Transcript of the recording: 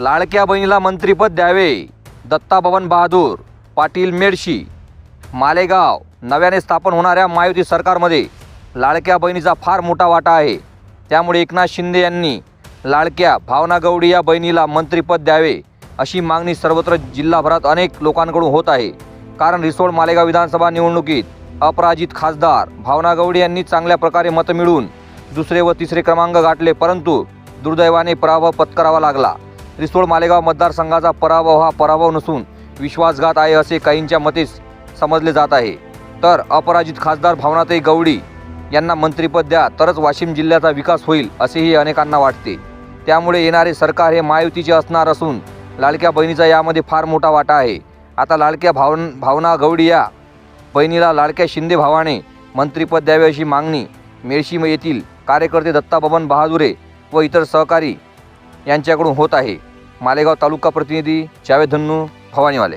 लाडक्या बहिणीला मंत्रिपद द्यावे. दत्ताभवन बहादूर पाटील मेडशी. मालेगाव नव्याने स्थापन होणाऱ्या मायुती सरकारमध्ये लाडक्या बहिणीचा फार मोठा वाटा आहे. त्यामुळे एकनाथ शिंदे यांनी लाडक्या भावना गवडी या बहिणीला मंत्रिपद द्यावे अशी मागणी सर्वत्र जिल्हाभरात अनेक लोकांकडून होत आहे. कारण रिसोड मालेगाव विधानसभा निवडणुकीत अपराजित खासदार भावना गवडी यांनी चांगल्या प्रकारे मतं मिळून दुसरे व तिसरे क्रमांक गाठले परंतु दुर्दैवाने पराभव पत्करावा लागला. रिसोड मालेगाव मतदारसंघाचा पराभव हा पराभव नसून विश्वासघात आहे असे काहींच्या मतेस समजले जात आहे. तर अपराजित खासदार भावनाताई गवडी यांना मंत्रिपद द्या तरच वाशिम जिल्ह्याचा विकास होईल असेही अनेकांना वाटते. त्यामुळे येणारे सरकार हे महायुतीचे असणार असून लाडक्या बहिणीचा यामध्ये फार मोठा वाटा आहे. आता लाडक्या भावन भावना गवडी या बहिणीला लाडक्या शिंदे भावाने मंत्रिपद द्यावे अशी मागणी मेळशी येथील कार्यकर्ते दत्ताबबन बहादुरे व इतर सहकारी यांच्याकडून होत आहे. मालेगाव तालुका प्रतिनिधी जावेद धन्नू भवानीवाले.